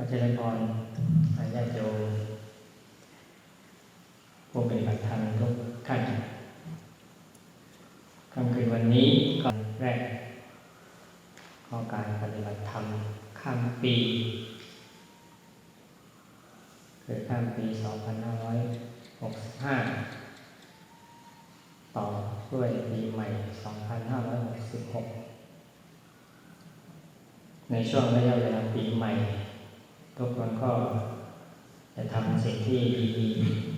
อาจารย์พรอาญาโยผู้ปฏิบัติธรรมทุกท่านค่ำคืนวันนี้ก่อนแรกของการปฏิบัติธรรมข้ามปีคือข้ามปี 2565 ต่อด้วยปีใหม่ 2566 ในช่วงระยะเวลาปีใหม่ ทุกคนก็จะทำสิ่งที่ดี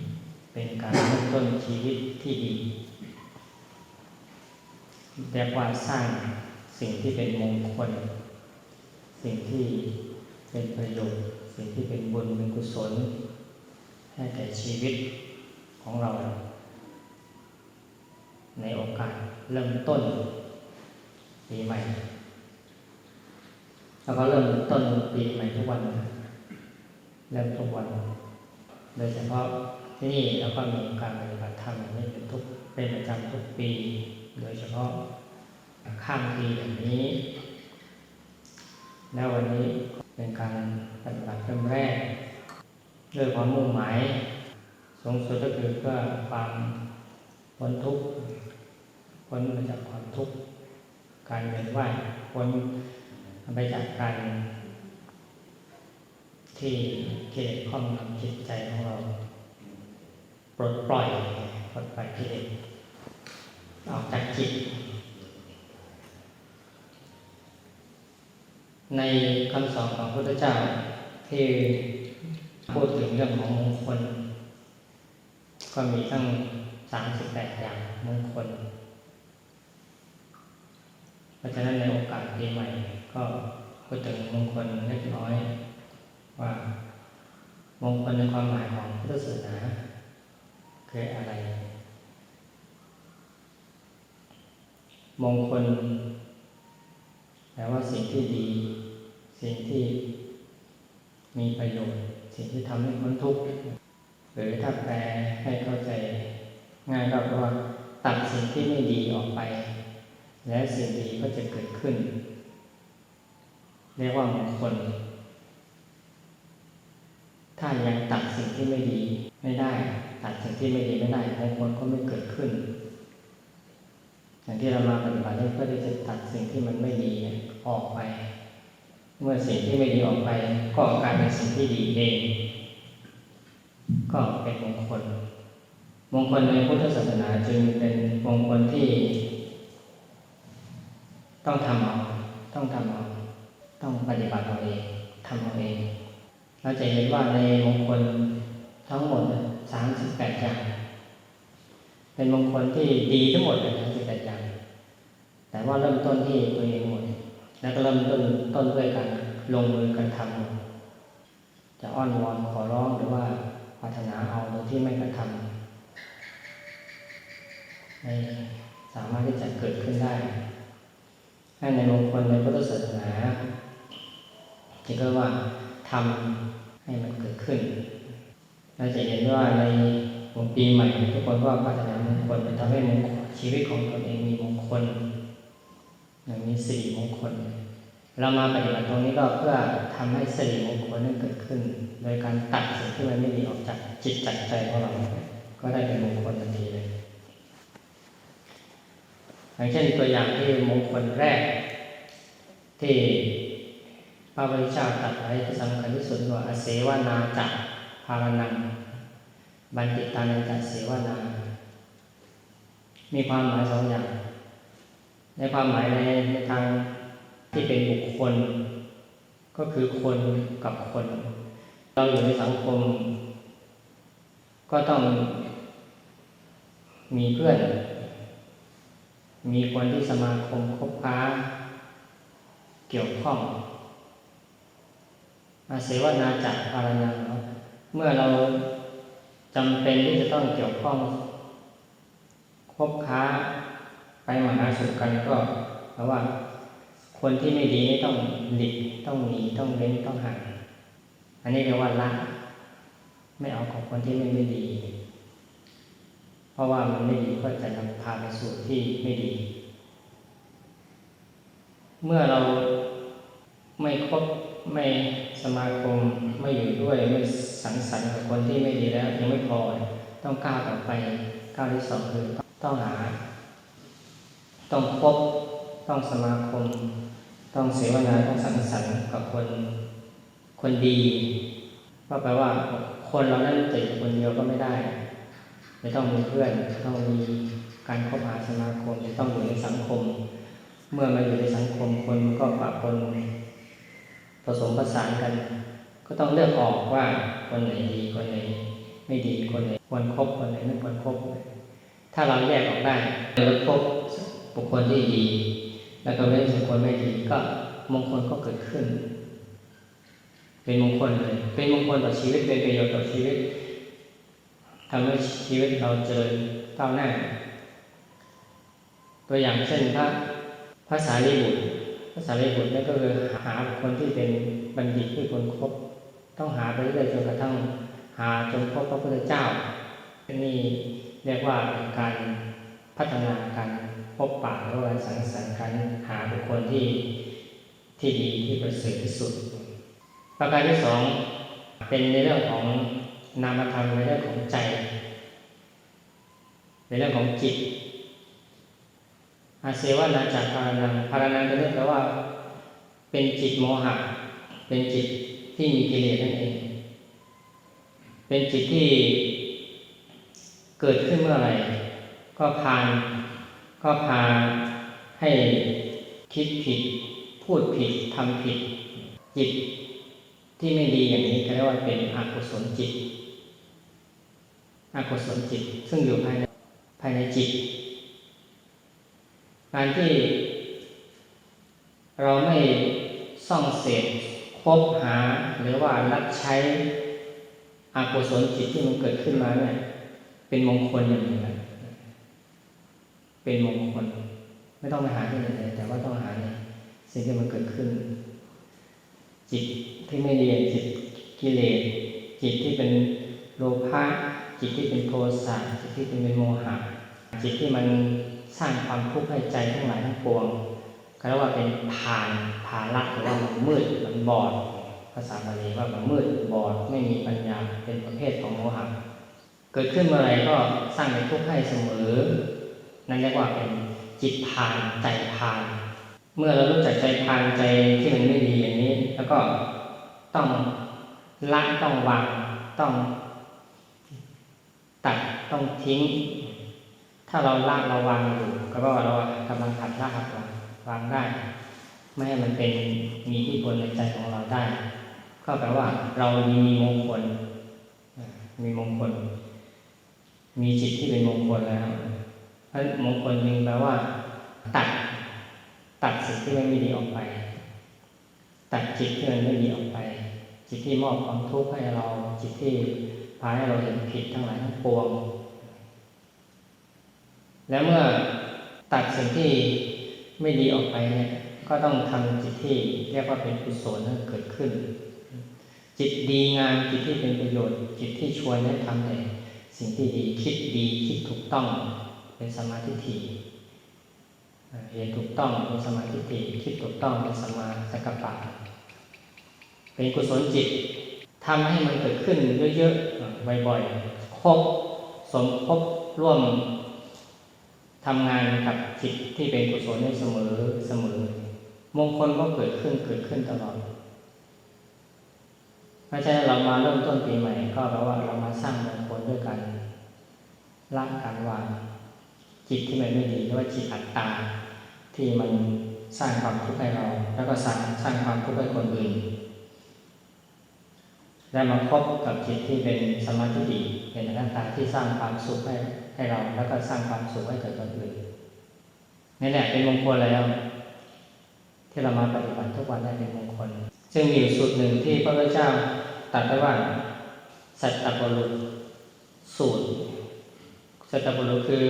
ๆ เป็นการเริ่มต้นชีวิตที่ดีเรียกว่าสร้างสิ่งที่เป็นมงคล สิ่งที่เป็นประโยชน์ สิ่งที่เป็นบุญเป็นกุศล ให้แก่ชีวิตของเรา ในโอกาสเริ่มต้นปีใหม่ แล้วก็เริ่มต้นปีใหม่ทุกวัน เริ่มทุกวัน โดยเฉพาะที่นี่เราก็มีการปฏิบัติธรรมนี้เป็นทุกเป็นประจำทุกปี โดยเฉพาะข้ามปีแบบนี้ แล้ววันนี้เป็นการปฏิบัติเริ่มแรกด้วยความมุ่งหมายสูงสุดก็คือเพื่อความพ้นทุกข์พ้นมาจากความทุกข์การเวียนว่ายพ้นไปจากการ ที่กิเลสครอบงำจิตใจของเรา ปลดปล่อยปลดปล่อยกิเลสออกจากจิต ในคำสอนของพระพุทธเจ้าที่พูดถึงเรื่องของมงคล ก็มีทั้ง38อย่างมงคล เพราะฉะนั้นในโอกาสปีใหม่ ก็พูดถึงมงคลเล็กน้อย ว่ามงคลในความหมายของพุทธศาสนาคืออะไร มงคลแปลว่าสิ่งที่ดี สิ่งที่มีประโยชน์ สิ่งที่ทำให้พ้นทุกข์หรือถ้าแปลให้เข้าใจง่ายก็แปลว่า ตัดสิ่งที่ไม่ดีออกไป และสิ่งดีก็จะเกิดขึ้น เรียกว่ามงคล ถ้ายังตัดสิ่งที่ไม่ดีไม่ได้ ตัดสิ่งที่ไม่ดีไม่ได้มงคลก็ไม่เกิดขึ้น อย่างที่เรามาปฏิบัติเพื่อที่จะตัดสิ่งที่มันไม่ดีออกไป เมื่อสิ่งที่ไม่ดีออกไป ก็กลายเป็นสิ่งที่ดีเอง ก็เป็นมงคล มงคลในพุทธศาสนาจึงเป็นมงคลที่ ต้องทำเอาต้องทำเอาต้องปฏิบัติเอาเองทำเอาเอง เราจะเห็นว่าในมงคลทั้งหมดสามสิบแปดอย่าง เป็นมงคลที่ดีทั้งหมดเลยทั้งสิบแปดอย่าง แต่ว่าเริ่มต้นที่ตัวเองหมด แล้วก็เริ่มต้นต้นด้วยการลงมือกันทำจะอ้อนวอนขอร้องหรือว่าปรารถนาเอาโดยที่ไม่กระทำให้สามารถที่จะเกิดขึ้นได้ให้ในมงคลในพุทธศาสนาที่ก็ว่า ทำให้มันเกิดขึ้น เราจะเห็นว่าในวงปีใหม่ทุกคนก็ปรารถนามงคลเป็นทำให้มงคลชีวิตของตนเองมีมงคลอย่างมีสิริมงคล เรามาปฏิบัติตรงนี้ก็เพื่อทำให้สิริมงคลนั้นเกิดขึ้น โดยการตัดสิ่งที่มันไม่ดีออกจากจิตจากใจของเรา ก็ได้เป็นมงคลทันทีเลยอย่างเช่นตัวอย่างที่มงคลแรกที่ พระพุทธเจ้าตรัสไว้ที่สำคัญที่สุดว่าอาเสวนาจักภาวนังบันติตานันจักเสวนา มีความหมายสองอย่าง ในความหมายในในทางที่เป็นบุคคล ก็คือคนกับคน เราอยู่ในสังคม ก็ต้องมีเพื่อน มีคนที่สมาคมคบค้า เกี่ยวข้อง อาเสวนาจากภารณาเนาะเมื่อเราจำเป็นที่จะต้องเกี่ยวข้องคบค้าไปมาหาสู่กันก็เพราะว่า คนที่ไม่ดีต้องหลีกต้องหนีต้องเว้นต้องห่างอันนี้เรียกว่าละไม่เอาของคนที่ไม่ไม่ดี เพราะว่ามันไม่ดีก็จะนำพาไปสู่ที่ไม่ดี เมื่อเราไม่คบไม่ สมาคมไม่อยู่ด้วยไม่สังสรรค์กับคนที่ไม่ดีแล้ว ยังไม่พอต้องก้าวต่อไปก้าวที่สองคือต้องหา ต้องพบต้องสมาคม ต้องเสวนาต้องสังสรรค์กับคนคนดีก็แปลว่าคนเรานั้นติดคนเดียวก็ไม่ได้จะต้องมีเพื่อนต้องมีการคบหาสมาคมจะต้องอยู่ในสังคม เมื่อมาอยู่ในสังคมคนมันก็ปะปน ผสมผสานกัน ก็ต้องเลือกออกว่าคนไหนดีคนไหนไม่ดีคนไหนควรคบคนไหนไม่ควรคบถ้าเราแยกออกได้เราพบบุคคลที่ดี แล้วก็เว้นบุคคลไม่ดีก็มงคลก็เกิดขึ้น เป็นมงคลเลยเป็นมงคลต่อชีวิตเป็นประโยชน์ต่อชีวิตทำให้ชีวิตเราเจริญก้าวหน้า ตัวอย่างเช่นพระภาษาลีบุตร ภาษาลีบุตรนั่นก็คือหาบุคคลที่เป็นบัณฑิตที่ควรครบ ต้องหาไปเรื่อยจนกระทั่งหาจนพบพระพุทธเจ้านี่เรียกว่าการพัฒนาการพบปะหรือว่าสังสรรค์การหาบุคคลที่ที่ดีที่ประเสริฐที่สุด ประการที่สองเป็นในเรื่องของนามธรรมในเรื่องของใจ ในเรื่องของจิต อาเสวนาจากพารานังพารานังก็เรียกว่า เป็นจิตโมหะ เป็นจิตที่มีกิเลสนั่นเอง เป็นจิตที่เกิดขึ้นเมื่อไหร่ ก็พานก็พาให้คิดผิด พูดผิดทำผิด จิตที่ไม่ดีอย่างนี้เขาเรียกว่าเป็นอกุศลจิตอกุศลจิต ซึ่งอยู่ภายในภายในจิต การที่เราไม่ส่องเสพคบหาหรือว่ารับใช้อกุศลจิตที่มันเกิดขึ้นมาเนี่ยเป็นมงคลอย่างหนึ่งนะเป็นมงคล ไม่ต้องไปหาที่ไหนแต่ว่าต้องหาในสิ่งที่มันเกิดขึ้น จิตที่ไม่ดียนจิตกิเลสจิตที่เป็นโลภะจิตที่เป็นโทสะจิตที่เป็นโมหะจิตที่มัน ร้างความทุกข์ให้ใจทั้งหลายทั้งปวงก็เรียกว่าเป็นผ่านภาละหรือว่ามันมืดมันบอด ภาษาบาลีว่ามันมืดบอดไม่มีปัญญาเป็นประเภทของโมหะเกิดขึ้นเมื่อไรก็สร้างเป็นทุกข์ให้เสมอ นั่นเรียกว่าเป็นจิตพานใจพาน เมื่อเรารู้จักใจพานใจที่มันไม่ดีอย่างนี้ แล้วก็ต้องละต้องวางต้องตัดต้องทิ้ง ถ้าเราละเราวางอยู่ก็แปลว่าเรากำลังหัดละหัดวางวางได้ ไม่ให้มันเป็นมีที่พลในใจของเราได้ ก็แปลว่า เรามีมงคล มีมงคล มีจิตที่เป็นมงคลแล้วเพราะมงคลหนึ่งแปลว่า ตัด ตัดสิ่งที่ไม่ดีออกไป ตัดจิตที่มันไม่ดีออกไป จิตที่มอบความทุกข์ให้เรา จิตที่พาให้เราเห็นผิดทั้งหลายทั้งปวง แล้วเมื่อตัดสิ่งที่ไม่ดีออกไปเนี่ยก็ต้องทำจิตที่เรียกว่าเป็นกุศลให้เกิดขึ้น จิตดีงามจิตที่เป็นประโยชน์ จิตที่ชวนให้ทำในสิ่งที่ดีคิดดีคิดถูกต้องเป็นสมาธิถี่เห็นถูกต้องเป็นสมาธิถี่คิดถูกต้องเป็นสมาสังกัปปะเป็นกุศลจิตทำให้มันเกิดขึ้นเยอะๆบ่อยๆครบสมคบร่วม ทำงานกับจิตที่เป็นกุศลได้เสมอเสมอ มงคลก็เกิดขึ้นเกิดขึ้นตลอดไม่ใช่เรามาเริ่มต้นปีใหม่ ก็แปลว่าเรามาสร้างมงคลด้วยกันละการวางจิตที่มันไม่ดีเรียกว่าจิตอัตตา ที่มันสร้างความทุกข์ให้เรา แล้วก็สร้างสร้างความทุกข์ให้คนอื่น ได้มาพบกับจิตที่เป็นสมาธิดีเป็นอนัตตาที่สร้างความสุขให้ให้เราแล้วก็สร้างความสุขให้กับคนอื่นนี่แหละเป็นมงคลแล้ว ที่เรามาปฏิบัติทุกวันได้เป็นมงคล ซึ่งมีอยู่สูตรหนึ่งที่พระพุทธเจ้าตรัสไว้ว่าสัตตบุรุษสูตรสัตตบุรุษคือ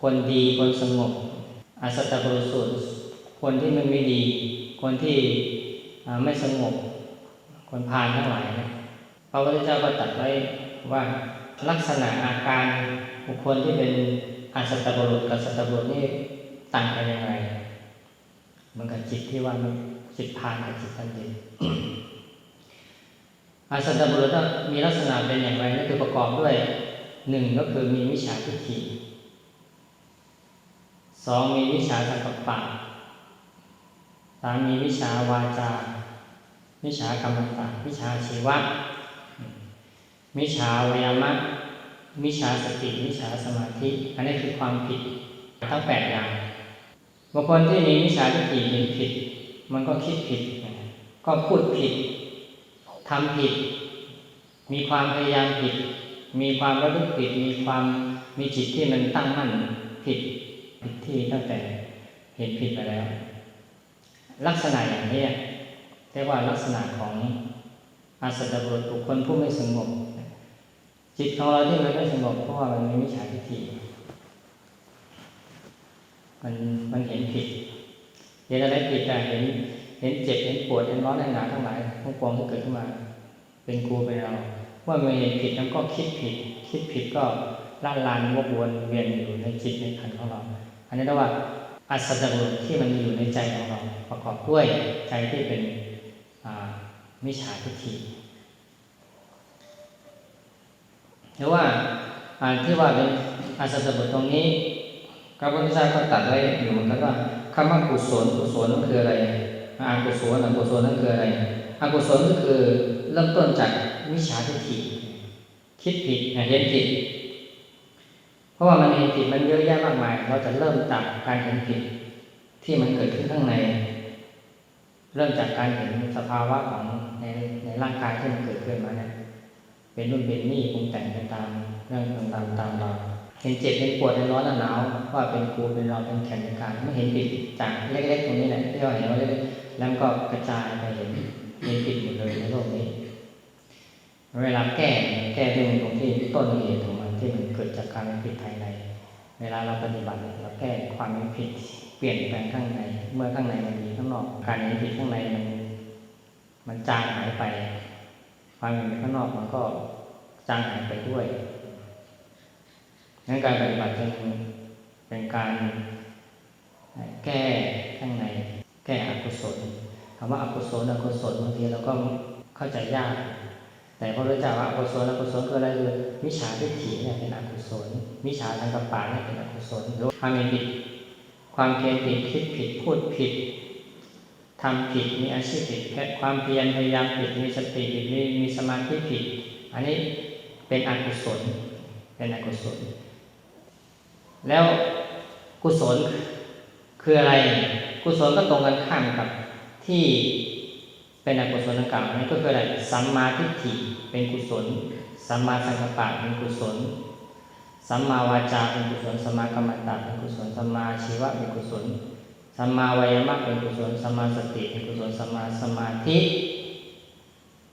คนดีคนสงบอาสัตตบุรุษสูตรคนที่มันไม่ดี คนที่ไม่สงบ คนพาลทั้งหลายนะพระพุทธเจ้าก็ตรัสไว้ว่าลักษณะอาการบุคคลที่เป็นอาสัตตบุรุษกับสัตตบุรุษนี่ต่างกันยังไงเหมือนกับจิตที่ว่ามันจิตพาลกับจิตบัณฑิตอาสัตตบุรุษมีลักษณะเป็นอย่างไรนั่นคือประกอบด้วยหนึ่งก็คือมีวิชาทิฏฐิสองมีวิชาสังกัปปะสามมีวิชาวาจา วิชากรรมตะวิชาชีวะวิชาวยามะวิชาสติวิชาสมาธิ อันนี้คือความผิดทั้งแปดอย่างบุคคลที่มีวิชาทิฏฐิเห็นผิด มันก็คิดผิด ก็พูดผิดทำผิด มีความพยายามผิด มีความระลึกผิด มีความมีจิตที่มันตั้งมั่นผิดผิดที่ตั้งแต่เห็นผิดไปแล้ว ลักษณะอย่างนี้ รียกว่าลักษณะของอาสัตบุรุษบุคคลผู้ไม่สงบ จิตของเราที่มันไม่สงบเพราะว่ามันมีวิชาทิฏฐิมันมันเห็นผิดเห็นอะไรผิดอะเห็น เห็นเจ็บเห็นปวดเห็นร้อนเห็นหนาวทั้งหลายทั้งปวงที่เกิดขึ้นมา เป็นกูเป็นเราเมื่อมันเห็นผิดแล้วก็คิดผิด คิดผิดก็ล่าลานวกวนเวียนอยู่ในจิตในขันของเรา อันนี้เรียกว่าอัศจรรย์ที่มันมีอยู่ในใจของเรา ประกอบด้วยใจที่เป็น มิจฉาทิฏฐิหรือว่าอ่านที่ว่าเป็นอัศจรรย์ตรงนี้พระพุทธเจ้าก็ตัดไว้อยู่เหมือนกันว่าคำว่ากุศลกุศลนั่นคืออะไรอากุศลอกุศลนั่นคืออะไรอากุศลก็คือเริ่มต้นจากมิจฉาทิฏฐิคิดผิดเห็นผิด เพราะว่ามันเห็นผิดมันเยอะแยะมากมาย เราจะเริ่มจากการเห็นผิดที่มันเกิดขึ้นข้างใน เริ่มจากการเห็นสภาวะของในในร่างกายที่มันเกิดขึ้นมาเนี่ยเป็นรุ่นเป็นนี่ปรุงแต่งไปตามเรื่องตามตามเราเห็นเจ็บเห็นปวดเห็นร้อนหนาวว่าเป็นกูเป็นเราเป็นแขนเป็นการไม่เห็นผิดจากเล็กๆตรงนี้แหละที่เราเห็นว่าเล็กๆแล้วก็กระจายไปเห็นเห็นผิดหมดเลยในโลกนี้ เวลาแก้แก้ด้วยตรงที่ต้นเหตุของมันที่มันเกิดจากการผิดภายใน เวลาเราปฏิบัติเราแก้ความผิด เปลี่ยนแปลงข้างใน เมื่อข้างในมันมีข้างนอกการเห็นผิดข้างในมันมันจางหายไปความเห็นข้างนอกมันก็จางหายไปด้วยงั้นการปฏิบัติจึงเป็นการแก้ข้างใน แก้อกุศลคำว่าอกุศลอกุศลบางทีเราก็เข้าใจยาก แต่พอรู้จักว่าอกุศลอกุศลคืออะไรคือมิจฉาทิฏฐิเนี่ยเป็นอกุศลมิจฉาทางกัปปะเนี่ยเป็นอกุศลหรือความเห็นผิด ความเพียรผิดคิดผิดพูดผิดทำผิดมีอาชีพผิดความเพียรพยายามผิดมีสติผิดมีมีสมาธิผิด อันนี้เป็นอกุศลเป็นอกุศล แล้วกุศลคืออะไร กุศลก็ตรงกันข้ามกับที่เป็นอกุศลดังกล่าวนั่นก็คืออะไรสัมมาทิฏฐิเป็นกุศลสัมมาสังกัปปะเป็นกุศล สัมมาวาจาเป็นกุศลสัมมากัมมันตะเป็นกุศลสัมมาชีวะเป็นกุศลสัมมาวายามะเป็นกุศลสัมมาสติเป็นกุศลสัมมาสมาธิ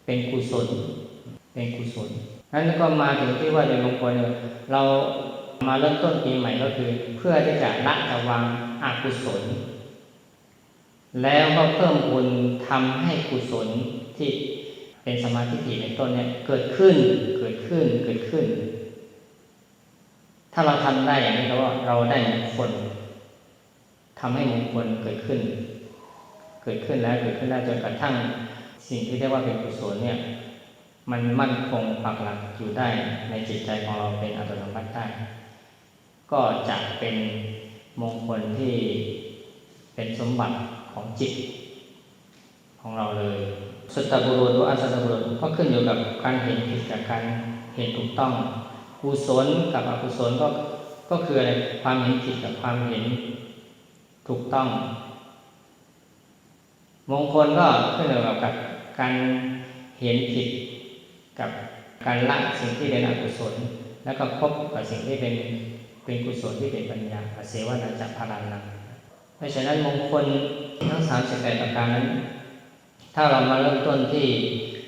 เป็นกุศล เป็นกุศลนั้นก็มาถึงที่ว่าในมงคลเรามาเริ่มต้นปีใหม่ก็คือ เพื่อที่จะละจะวางอกุศล แล้วก็เพิ่มบุญทำให้กุศลที่เป็นสมาธิถี่ในต้นเนี่ยเกิดขึ้นเกิดขึ้นเกิดขึ้น ถ้าเราทำได้อย่างนี้ก็ว่าเราได้มงคลทำให้มงคลเกิดขึ้น เกิดขึ้นแล้วเกิดขึ้นแล้วจนกระทั่งสิ่งที่เรียกว่าเป็นกุศลเนี่ย มันมั่นคงปักหลักอยู่ได้ในจิตใจของเราเป็นอัตโนมัติได้ก็จะเป็นมงคลที่เป็นสมบัติของจิต ของเราเลยสุตตบุรุษหรืออัสตบุรุษก็ขึ้นอยู่กับการเห็นผิดกับการเห็นถูกต้อง กุศลกับอกุศลก็ก็คืออะไรความเห็นผิดกับความเห็นถูกต้อง มงคลก็ขึ้นอยู่กับการเห็นผิดกับการละสิ่งที่เป็นอกุศล แล้วก็พบกับสิ่งที่เป็นเป็นกุศลที่เป็นปัญญาเสวนาจักพารานังเพราะฉะนั้นมงคลทั้งสามสิบแปดประการนั้น ถ้าเรามาเริ่มต้นที่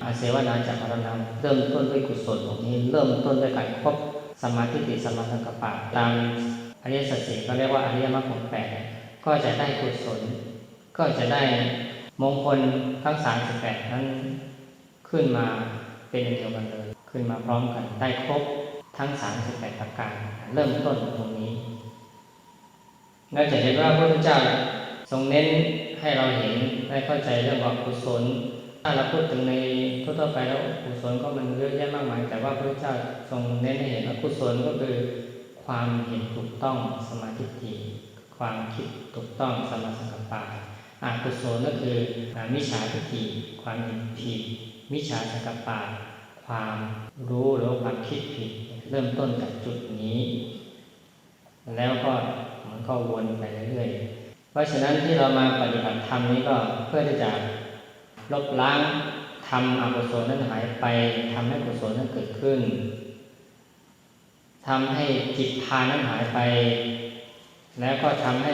อาเสวนาจักพารานังเริ่มต้นด้วยกุศลตรงนี้ เริ่มต้นด้วยการครบสมาธิติสมาสังกปะตามอริยสัจสี่ก็เรียกว่าอริยมรรคผลแปดก็จะได้กุศล ก็จะได้มงคลทั้งสามสิบแปดนั้นขึ้นมาเป็นเดียวกันเลยขึ้นมาพร้อมกันได้ครบทั้งสามสิบแปดประการเริ่มต้นตรงนี้เราจะเห็นว่าพระพุทธเจ้าทรงเน้นให้เราเห็นได้เข้าใจเรื่องของกุศล ถ้าเราพูดถึงในทั่วไปแล้วกุศลก็มันเยอะแยะมากมาย แต่ว่าพระเจ้าทรงเน้นให้เห็นว่ากุศลก็คือความเห็นถูกต้องสมาธิฏฐิความคิดถูกต้องสมาสังกัปปะอกุศลก็คือมิจฉาทิฏฐิความเห็นผิดมิจฉาสังกัปปะความรู้หรือความคิดผิดเริ่มต้นจากจุดนี้ แล้วก็มันก็วนไปเรื่อยๆเพราะฉะนั้นที่เรามาปฏิบัติธรรมนี้ก็เพื่อที่จะ ลบล้างทำอกุศลนั้นหายไปทำให้กุศลนั้นเกิดขึ้นทำให้จิตทานนั้นหายไป แล้วก็ทำให้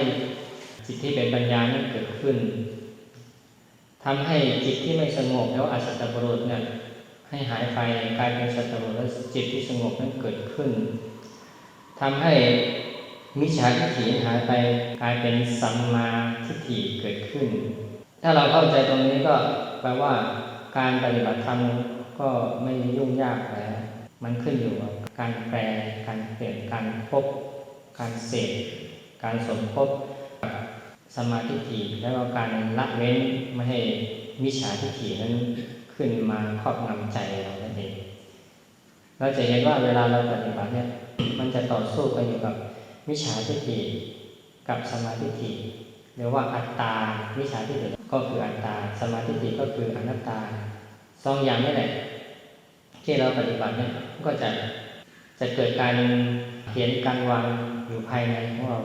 จิตที่เป็นปัญญานั้นเกิดขึ้นทำให้จิตที่ไม่สงบแล้วอสัตตบรุษเนี่ยให้หายไปกลายเป็นสัตตบรุษแล้วจิตที่สงบนั้นเกิดขึ้นทำให้มิจฉาทิฏฐิหายไปกลายเป็นสัมมาทิฏฐิเกิดขึ้น ถ้าเราเข้าใจตรงนี้ก็แปลว่าการปฏิบัติธรรมก็ไม่ยุ่งยากแล้วมันขึ้นอยู่กับการแปลการเปลี่ยนการพบ การเสพการสมพบกับสมาธิฏฐิแล้วก็การละเว้นไม่ให้มิจฉาทิฏฐินั้นขึ้นมาครอบงำใจเรานั่นเองเราจะเห็นว่าเวลาเราปฏิบัติเนี่ยมันจะต่อสู้กันอยู่กับมิจฉาทิฏฐิกับสมาธิฏฐิหรือว่าอัตตามิจฉาทิฏฐิ ก็คืออัตตา สมาธิฏฐิก็คืออนัตตาสองอย่างนี่แหละ ที่เราปฏิบัติเนี่ยก็จะจะเกิดการเห็นการวางอยู่ภายในของเรา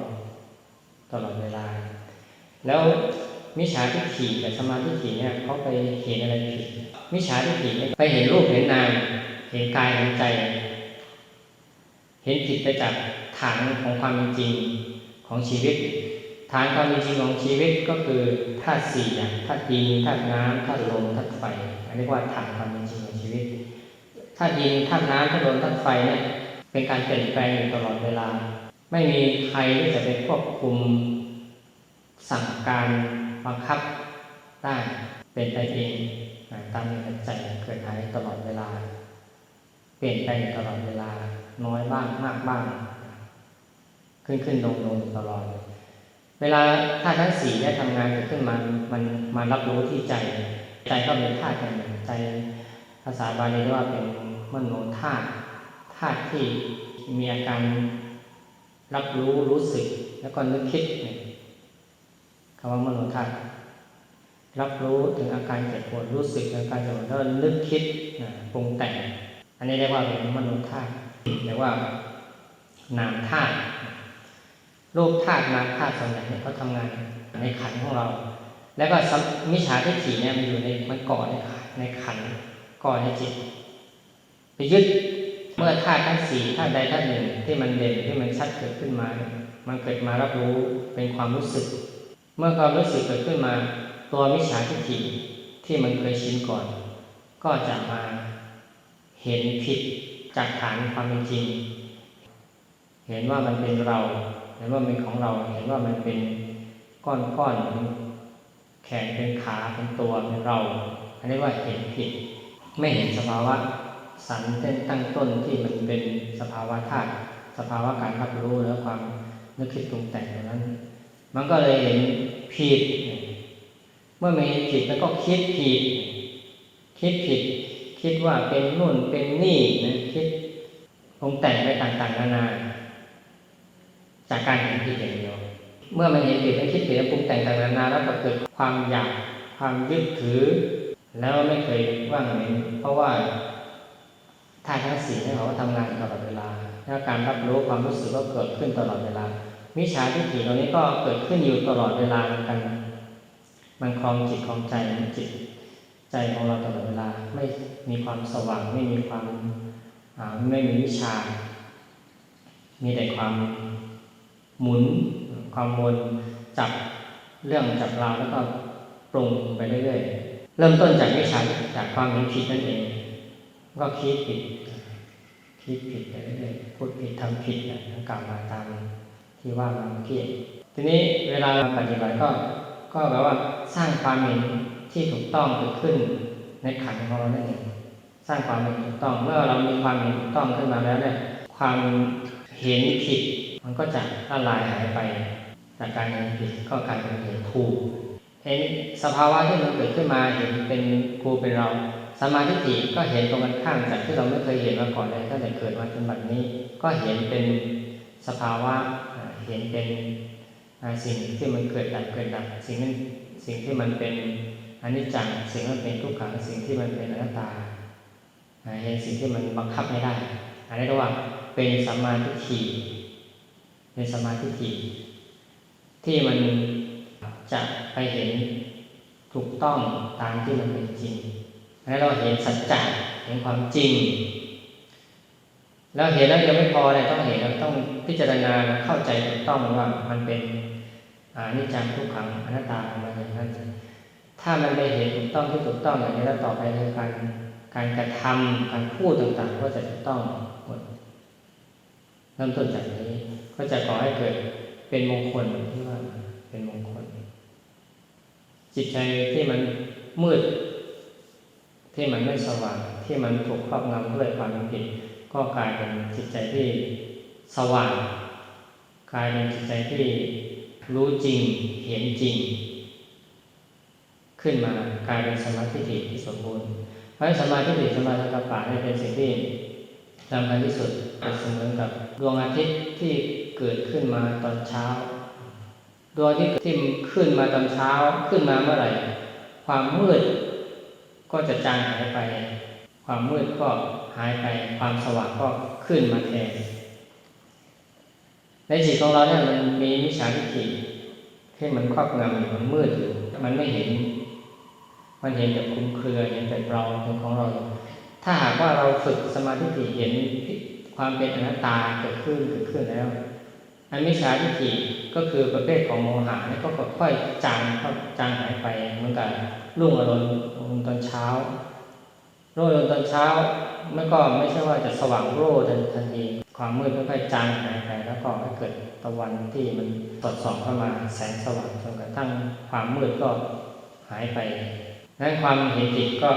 ตลอดเวลา แล้วมิจฉาทิฏฐิกับสมาธิฏฐิเนี่ยเขาไปเห็นอะไรผิดมิจฉาทิฏฐิเนี่ยไปเห็นรูปเห็นนามเห็นกายเห็นใจ เห็นผิดไปจากฐานของความจริงของชีวิต ฐานความเป็นจริงของชีวิตก็คือธาตุสี่อย่างธาตุดินธาตุน้ำธาตุลมธาตุไฟเรียกว่าฐานความเป็นจริงของชีวิตธาตุดินธาตุน้ำธาตุลมธาตุไฟเนี่ยเป็นการเปลี่ยนแปลงอยู่ตลอดเวลา ไม่มีใครที่จะไปควบคุมสั่งการบังคับได้เป็นไปเองตามมีปัจจัยเกิดหายตลอดเวลา เปลี่ยนแปลงตลอดเวลา น้อยบ้างมากบ้าง ขึ้นขึ้นลงลงตลอด เวลาธาตุทั้งสี่ได้ทำงานเกิดขึ้นมามันมารับรู้ที่ใจ ใจก็เป็นธาตุอย่างหนึ่งใจภาษาบาลีเรียกว่าเป็นมโนธาตุธาตุที่มีอาการรับรู้รู้สึก แล้วก็นึกคิดคำว่ามโนธาตุรับรู้ถึงอาการเจ็บปวดรู้สึกอาการเจ็บปวดแล้วนึกคิดนะปรุงแต่ง อันนี้เรียกว่าเป็นมโนธาตุเรียกว่านามธาตุ รูปธาตุนามธาตุส่วนใหญ่เนี่ยเขาทำงานในขันของเรา แล้วก็มิจฉาทิฏฐิเนี่ยมันอยู่ในมันเกาะในขันธ์ในขันธ์เกาะในจิตไปยึดเมื่อธาตุทั้งสี่ธาตุใดธาตุหนึ่งที่มันเด่นที่มันชัดเกิดขึ้นมา มันเกิดมารับรู้เป็นความรู้สึก เมื่อความรู้สึกเกิดขึ้นมา ตัวมิจฉาทิฏฐิที่มันเคยชินก่อน ก็จะมาเห็นผิดจากฐานความเป็นจริง เห็นว่ามันเป็นเรา เห็นว่าเป็นของเราเห็นว่ามันเป็นก้อนก้อนแขนเป็นขาเป็นตัวเป็นเรา อันนี้ว่าเห็นผิด ไม่เห็นสภาวะสันเต้นตั้งต้นที่มันเป็นสภาวะธาตุสภาวะการรับรู้แล้วความนึกคิดปรุงแต่งตรงนั้น มันก็เลยเห็นผิด เมื่อมีผิดแล้วก็คิดผิด คิดผิด คิดว่าเป็นนู่นเป็นนี่นะคิดปรุงแต่งไปต่างๆนานา จากการเห็นผิดอย่างเดียว เมื่อมันเห็นผิดแล้วคิดผิดแล้วปรุงแต่งต่างๆนานาแล้วก็เกิดความอยากความยึดถือ แล้วไม่เคยว่างเว้นเพราะว่าธาตุทั้งสี่เนี่ยเขาก็ทำงานตลอดเวลาแล้วการรับรู้ความรู้สึกก็เกิดขึ้นตลอดเวลาวิชาทิฏฐิตรงนี้ก็เกิดขึ้นอยู่ตลอดเวลาเหมือนกัน มันคลองจิตคลองใจมันจิตใจของเราตลอดเวลาไม่มีความสว่างไม่มีความไม่มีวิชา มีแต่ความ หมุนความวนจับเรื่องจับราวแล้วก็ปรุงไปเรื่อยๆ เริ่มต้นจากวิชาจากความเห็นผิดนั่นเอง ก็คิดผิด คิดผิดไปเรื่อยๆพูดผิดทำผิดนะกล่าวมาตามที่ว่ามาเมื่อกี้ทีนี้เวลาเราปฏิบัติก็ก็แบบว่าสร้างความเห็นที่ถูกต้องเกิดขึ้นในขันของเรานั่นเองสร้างความเห็นถูกต้อง เมื่อเรามีความเห็นถูกต้องขึ้นมาแล้วเนี่ยความเห็นผิด มันก็จะละลายหายไปจากการเห็นผิดก็กลายเป็นเห็นถูกเห็นสภาวะที่มันเกิดขึ้นมาเห็นเป็นครูเป็นเราสมาธิฏฐิก็เห็นตรงกันข้ามจากที่เราไม่เคยเห็นมาก่อนเลยตั้งแต่เกิดมาจนบัดนี้ ก็เห็นเป็นสภาวะเห็นเป็นสิ่งที่มันเกิดดับเกิดดับสิ่งนั้นสิ่งที่มันเป็นอนิจจังสิ่งที่มันเป็นทุกขังสิ่งที่มันเป็นอนัตตาอ่าเห็นสิ่งที่มันบังคับไม่ได้ อันนี้เรียกว่าเป็นสัมมาทิฏฐิ เป็นสมาทิฏฐิที่มันจะไปเห็นถูกต้องตามที่มันเป็นจริงอันนี้เราเห็นสัจจะเห็นความจริง แล้วเห็นแล้วยังไม่พอเลยต้องเห็นเราต้องพิจารณาเข้าใจถูกต้องว่ามันเป็นอนิจจังทุกขังอนัตตาองมันอย่างนั้นถ้ามันไปเห็นถูกต้องที่ถูกต้องอย่างนี้แล้วต่อไปในการการกระทำการพูดต่างๆ ก็จะถูกต้องหมดเริ่มต้นจากนี้ ก็จะก่อให้เกิดเป็นมงคลที่ว่าเป็นมงคล จิตใจที่มันมืด ที่มันไม่สว่าง ที่มันถูกครอบงำด้วยความผิด ก็กลายเป็นจิตใจที่สว่าง กลายเป็นจิตใจที่รู้จริงเห็นจริง ขึ้นมากลายเป็นสมาธิที่สมบูรณ์เพราะสมาธิสมาธิกัปปะเนี่ยเป็นสิ่งที่สำคัญที่สุดเปรียบเสมือนกับดวงอาทิตย์ที่ เกิดขึ้นมาตอนเช้าดวงอาทิตย์ที่ขึ้นมาตอนเช้าขึ้นมาเมื่อไหร่ ความมืดก็จะจางหายไป ความมืดก็หายไป ความสว่างก็ขึ้นมาแทนในจิตของเราเนี่ยมันมีวิชาทิฏฐิที่มันครอบงำอยู่มันมืดอยู่มันไม่เห็น มันเห็นแต่คลุมเครือเห็นแต่เราเป็นของเรา ถ้าหากว่าเราฝึกสมาธิเห็นความเป็นอนัตตาเกิดขึ้นเกิดขึ้นแล้ว อันมิจฉาทิฏฐิก็คือประเภทของโมหะนี่ก็ค่อยๆจางก็จางหายไปเหมือนกับรุ่งอรุณตอนเช้ารุ่งอรุณตอนเช้าไม่ก็ไม่ใช่ว่าจะสว่างโรจน์ทันทีความมืดค่อยๆจางหายไปแล้วก็ให้เกิดตะวันที่มันสอดส่องเข้ามาแสงสว่างจนกระทั่งความมืดก็หายไปนั้นความเห็นผิดก็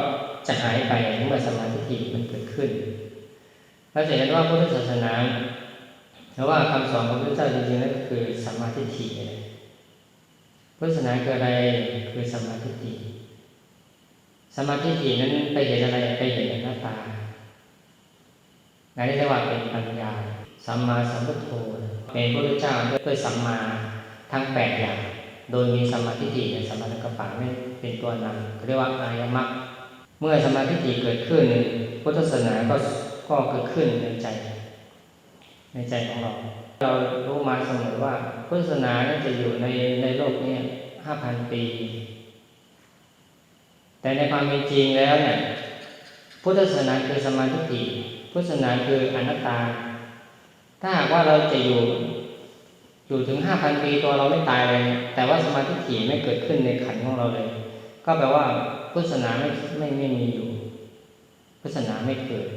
จะหายไปเมื่อสมาธิมันเกิดขึ้นเราจะเห็นว่าพุทธศาสนา แต่ว่าคำสอนของพระเจ้าจริงๆนั่นก็คือสัมมาทิฏฐิพุทธศาสนาคืออะไรคือสัมมาทิฏฐิสัมมาธิฏฐินั้นไปเห็นอะไรไปเห็นหน้าตาในนี้เรียกว่าเป็นปัญญาสัมมาสัมพุทโธเป็นพระพุทธเจ้าด้วยสัมมาทั้งแปดอย่าง โดยมีสัมมาธิฏฐิสัมมาสังกัปะไม่เป็นตัวนำเรียกว่าอายมรรคเมื่อสัมมาธิฏฐิเกิดขึ้น พุทธศาสนาก็ก็เกิดขึ้นในใจ ในใจของเรา เรารู้มาเสมอว่าพุทธศาสนานั้นจะอยู่ในในโลกนี้ห้าพันปี แต่ในความเป็นจริงแล้วเนี่ยพุทธศาสนาคือสมาธิิพุทธศาสนาคืออนัตตา ถ้าหากว่าเราจะอยู่อยู่ถึงห้าพันปีตัวเราไม่ตายเลย แต่ว่าสมาธิฏฐิไม่เกิดขึ้นในขันของเราเลย ก็แปลว่าพุทธศาสนาไม่ไม่ไม่มีอยู่ พุทธศาสนาไม่เกิด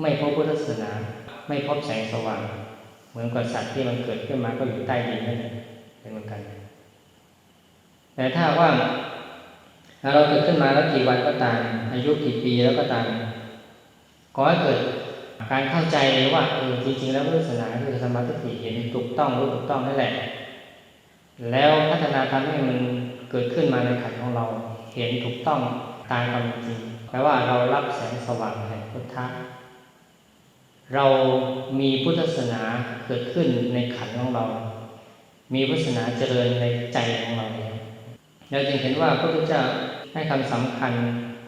ไม่พบพุทธศาสนา ไม่พบแสงสว่าง เหมือนกับสัตว์ที่มันเกิดขึ้นมาก็อยู่ใต้ดินนั่นเองเป็นเหมือนกัน แต่ถ้าว่าเราเกิดขึ้นมาแล้วกี่วันก็ตาม อายุกี่ปีแล้วก็ตามขอให้เกิดการเข้าใจว่าเออจริงๆ แล้วพุทธศาสนาคือสมาธิเห็นถูกต้องรู้ถูกต้องนั่นแหละ แล้วพัฒนาทำให้มันเกิดขึ้นมาในขันของเราเห็นถูกต้องตามความจริงแปลว่าเรารับแสงสว่างแห่งพุทธะ เรามีพุทธศาสนาเกิดขึ้นในขันของเรา มีพุทธศาสนาเจริญในใจของเราเราจึงเห็นว่าพระพุทธเจ้าให้คำสำคัญ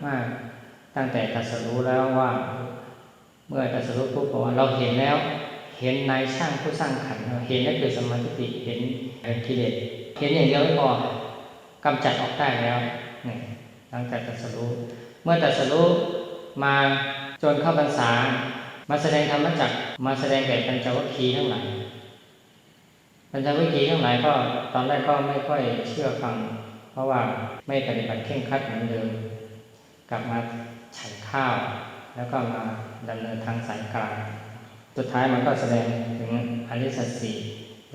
มากตั้งแต่ตรัสรู้แล้วว่า เมื่อตรัสรู้ปุ๊บบอกว่าเราเห็นแล้ว เห็นนายช่างผู้สร้างขันเห็นนั่นคือสมาธิเห็นกิเลสเห็นอย่างเดียวไม่พอกำจัดออกได้แล้วหลังจากตรัสรู้ เมื่อตรัสรู้มาจนเข้าพรรษา มาแสดงธรรมจักมาแสดงแก่ปัญจวัคคีย์ทั้งหลายปัญจวัคคีย์ทั้งหลายก็ตอนแรกก็ไม่ค่อยเชื่อฟัง เพราะว่าไม่ปฏิบัติเคร่งครัดเหมือนเดิม กลับมาฉันข้าว แล้วก็มาดำเนินทางสายกลางสุดท้ายมันก็แสดงถึงอริสัจสี่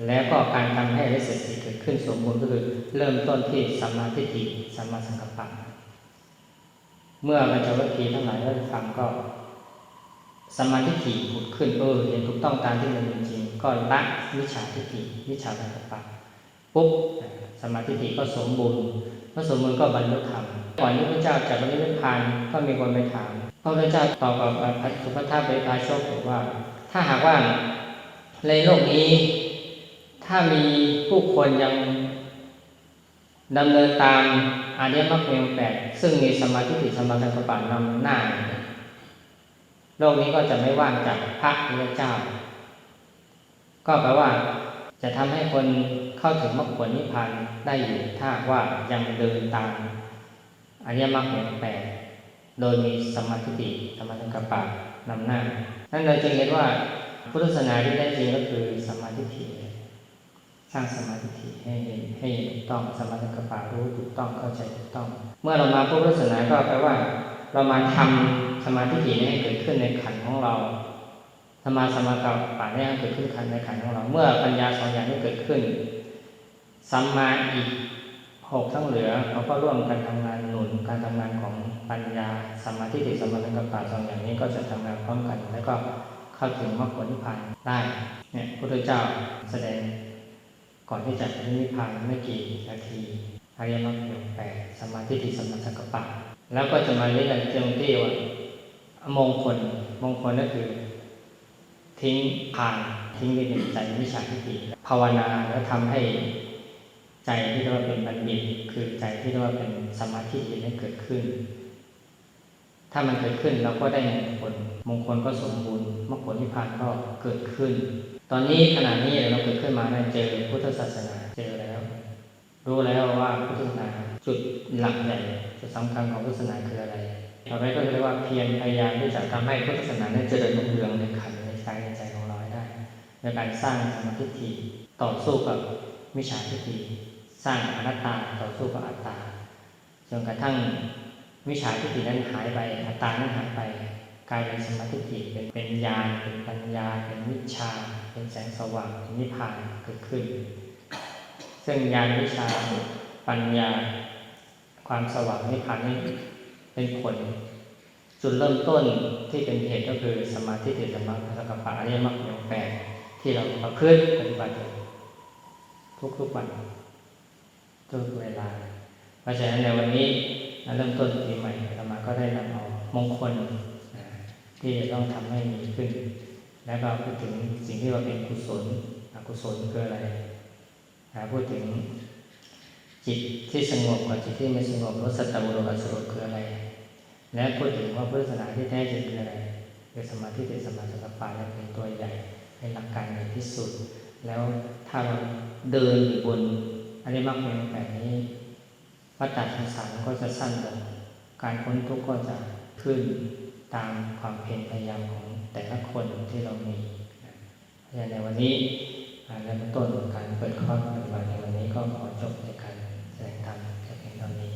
แล้วก็การทำให้อริสัจสี่เกิดขึ้นสมบูรณ์ก็คือเริ่มต้นที่สัมมาทิฏฐิสัมมาสังกัปปะเมื่อปัญจวัคคีย์ทั้งหลายได้ฟังก็ สมาธิฏฐิผุดขึ้นเออเห็นถูกต้องตามที่มันเป็นจริง ก็ละวิชาทิฏฐิวิชาสังกัปปะปุ๊บสมาธิถี่ก็สมบูรณ์เมื่อสมบูรณ์ก็บรรลุธรรมก่อนที่พระเจ้าจะบรรลุนิพพานก็มีคนไปถามพระพุทธเจ้าตอบกับพัสุภทัพเบกาโชคบอกว่า ถ้าหากว่าในโลกนี้ ถ้ามีผู้คนยังดำเนินตามอาริยมรรคมีองแปดซึ่งมีสมาธิถิสมาธิสังกปะนำหน้า โลกนี้ก็จะไม่ว่างจากพระพุทธเจ้า ก็แปลว่า จะทำให้คนเข้าถึงมรรคผลนิพพานได้อยู่ถ้าว่ายังเดินตามอริยมรรคมีองแปดโดยมีสมาธิถิสมาสังกปะนำหน้า นั่นเราจึงเห็นว่าพุทธศาสนาที่แท้จริงก็คือสมาธิสร้างสมาธิให้เห็นให้ถูกต้องสมาธิกปารู้ถูกต้องเข้าใจถูกต้อง เมื่อเรามาพุทธศาสนาก็แปลว่า เรามาทำ สมาธิถินี้ให้เกิดขึ้นในขันของเรา สมาสมากับปาเนี่ยเกิดขึ้นขันในขันของเรา เมื่อปัญญาสองอย่างนี้เกิดขึ้น สัมมาอีกหกทั้งเหลือเขาก็ร่วมกันทำงานหนุนการทำงานของปัญญาสมาธิถิสมาธิกับปาสองอย่างนี้ก็จะทำงานพร้อมกันแล้วก็เข้าถึงมรรคผลนิพพานได้เนี่ยพระพุทธเจ้าแสดงก่อนที่จะปรินิพพานไม่กี่นาทีอริยมรรคแปดสมาธิที่สมมาสังกปะแล้วก็จะมาเรียนตรงที่ว่า มงคลมงคลก็คือ ทิ้งผ่านทิ้งไปเป็นใจมิจฉาทิฏฐิภาวนาแล้วทำให้ใจที่เรียกว่าเป็นบัณฑิต คือใจที่เรียกว่าเป็นสมาธิที่ได้เกิดขึ้น ถ้ามันเกิดขึ้นเราก็ได้มงคลมงคลก็สมบูรณ์มรรคผลนิพพานก็เกิดขึ้น ตอนนี้ขณะนี้เราเกิดขึ้นมาได้เจอพุทธศาสนาเจอแล้ว รู้แล้วว่าพุทธศาสนาจุดหลักใหญ่จุดสำคัญของพุทธศาสนาคืออะไร ต่อไปก็เรียกว่าเพียรพยายามที่จะทำให้พุทธศาสนาได้เจริญรุ่งเรืองในขันในใจในใจของเราได้ในการสร้างสมาธิฏฐิต่อสู้กับมิจฉาทิฏฐิสร้างอนัตตาต่อสู้กับอัตตาจนกระทั่งมิจฉาทิฏฐินั้นหายไปอัตตานั้นหายไปกลายเป็นสมาธิฏฐิเป็นเป็นญาณเป็นปัญญา เป็นวิชา เป็นแสงสว่างเป็นนิพพานเกิดขึ้น ซึ่งญาณวิชาปัญญา ความสว่างนิพพานนี้ เป็นผลจุดเริ่มต้นที่เป็นเหตุก็คือสมาธิติสมาธิกับปะอริยมรรคมีองค์แปดที่เราประพฤติปฏิบัติอยู่ทุกวันทุกเวลา เพราะฉะนั้นในวันนี้เริ่มต้นปีใหม่เรามาก็ได้นำเอามงคลที่จะต้องทำให้มีขึ้น แล้วก็พูดถึงสิ่งที่ว่าเป็นกุศลอกุศลคืออะไรพูดถึงจิตที่สงบกับจิตที่ไม่สงบรสสัตตบุรุษอสุรคืออะไร และพูดถึงว่าพุทธศาสนาที่แท้จริงคือะไรคือสมาธิเป็นสมาสังกัปปะเป็นตัวใหญ่ในหลักการใหญ่ที่สุด แล้วถ้าเราเดินอยู่บนอริมากเป็นแบบนี้วัฏฏะสงสัรก็จะสั้นลงการพ้นทุกข์ก็จะขึ้นตามความเพียรพยายามของแต่ละคนที่เรามีอพราะฉะในวันนี้แลเริ่มต้นของการเปิดคอร์วัติในวันนี้ก็ขอจบในการแสดงธรรมเพียงเท่านี้